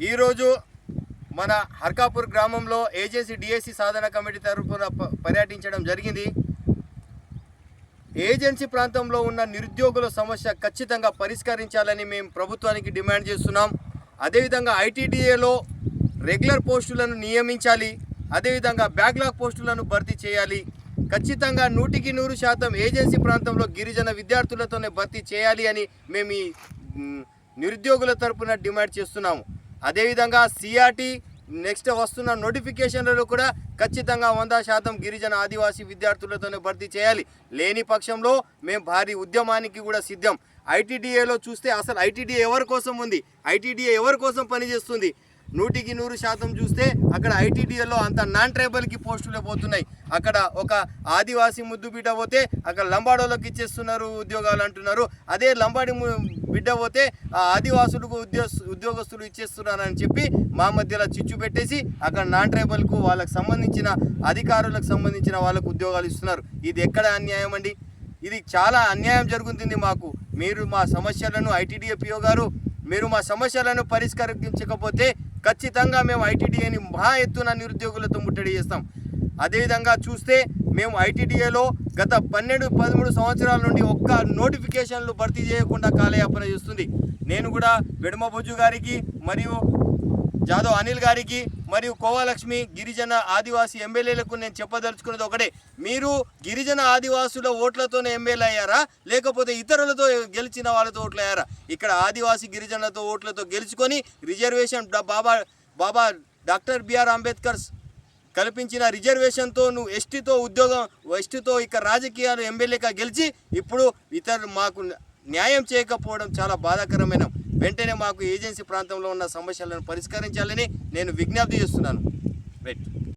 ఈరోజు మన హర్కాపూర్ గ్రామంలో ఏజెన్సీ డిఎస్సి సాధన కమిటీ తరఫున ప- పర్యటించడం జరిగింది. ఏజెన్సీ ప్రాంతంలో ఉన్న నిరుద్యోగుల సమస్య ఖచ్చితంగా పరిష్కరించాలని మేము ప్రభుత్వానికి డిమాండ్ చేస్తున్నాం. అదేవిధంగా ఐటీడీఏలో రెగ్యులర్ పోస్టులను నియమించాలి. అదేవిధంగా బ్యాక్లాగ్ పోస్టులను భర్తీ చేయాలి. ఖచ్చితంగా నూటికి నూరు శాతం ఏజెన్సీ ప్రాంతంలో గిరిజన విద్యార్థులతోనే భర్తీ చేయాలి అని మేము ఈ నిరుద్యోగుల తరపున డిమాండ్ చేస్తున్నాము. అదేవిధంగా సిఆర్టీ నెక్స్ట్ వస్తున్న నోటిఫికేషన్లలో కూడా ఖచ్చితంగా వంద శాతం గిరిజన ఆదివాసీ విద్యార్థులతోనే భర్తీ చేయాలి. లేని పక్షంలో మేము భారీ ఉద్యమానికి కూడా సిద్ధం. ఐటీడీఏలో చూస్తే అసలు ఐటీడీఏ ఎవరి కోసం ఉంది? ఐటీడీఏ ఎవరి కోసం పనిచేస్తుంది? నూటికి నూరు శాతం చూస్తే అక్కడ ఐటీడీఏలో అంత నాన్ ట్రైబల్కి పోస్టులే పోతున్నాయి. అక్కడ ఒక ఆదివాసీ ముద్దు బిడ్డ పోతే అక్కడ లంబాడోళ్ళకి ఇచ్చేస్తున్నారు ఉద్యోగాలు అంటున్నారు. అదే లంబాడి బిడ్డ పోతే ఆ ఆదివాసులకు ఉద్యోగ ఉద్యోగస్తులు ఇచ్చేస్తున్నారని చెప్పి మా మధ్యలో చిచ్చు పెట్టేసి అక్కడ నాన్ ట్రైబల్కు వాళ్ళకు సంబంధించిన అధికారులకు సంబంధించిన వాళ్ళకు ఉద్యోగాలు ఇస్తున్నారు. ఇది ఎక్కడ అన్యాయం అండి? ఇది చాలా అన్యాయం జరుగుతుంది మాకు. మీరు మా సమస్యలను ఐటీడీఏ పిఓ గారు మీరు మా సమస్యలను పరిష్కరించకపోతే ఖచ్చితంగా మేము ఐటీడీఏని మహా ఎత్తున నిరుద్యోగులతో ముట్టడి చేస్తాం. అదేవిధంగా చూస్తే మేము ఐటీడీఏలో గత పన్నెండు పదమూడు సంవత్సరాల నుండి ఒక్క నోటిఫికేషన్లు భర్తీ చేయకుండా కాలయాపన చేస్తుంది. నేను కూడా వెడమబుజ్జు గారికి మరియు జాదవ్ అనిల్ గారికి మరియు కోవాలక్ష్మి గిరిజన ఆదివాసీ ఎమ్మెల్యేలకు నేను చెప్పదలుచుకున్నది ఒకటే. మీరు గిరిజన ఆదివాసుల ఓట్లతోనే ఎమ్మెల్యే అయ్యారా? లేకపోతే ఇతరులతో గెలిచిన వాళ్ళతో ఓట్లు అయ్యారా? ఇక్కడ ఆదివాసీ గిరిజనులతో ఓట్లతో గెలుచుకొని reservation Baba Baba doctor B R Ambedkar కల్పించిన రిజర్వేషన్తో నువ్వు ఎస్టీతో ఉద్యోగం ఎస్టీతో ఇక్కడ రాజకీయాలు ఎమ్మెల్యేగా గెలిచి ఇప్పుడు ఇతరు మాకు న్యాయం చేయకపోవడం చాలా బాధాకరమైన వెంటనే మాకు ఏజెన్సీ ప్రాంతంలో ఉన్న సమస్యలను పరిష్కరించాలని నేను విజ్ఞప్తి చేస్తున్నాను. రైట్.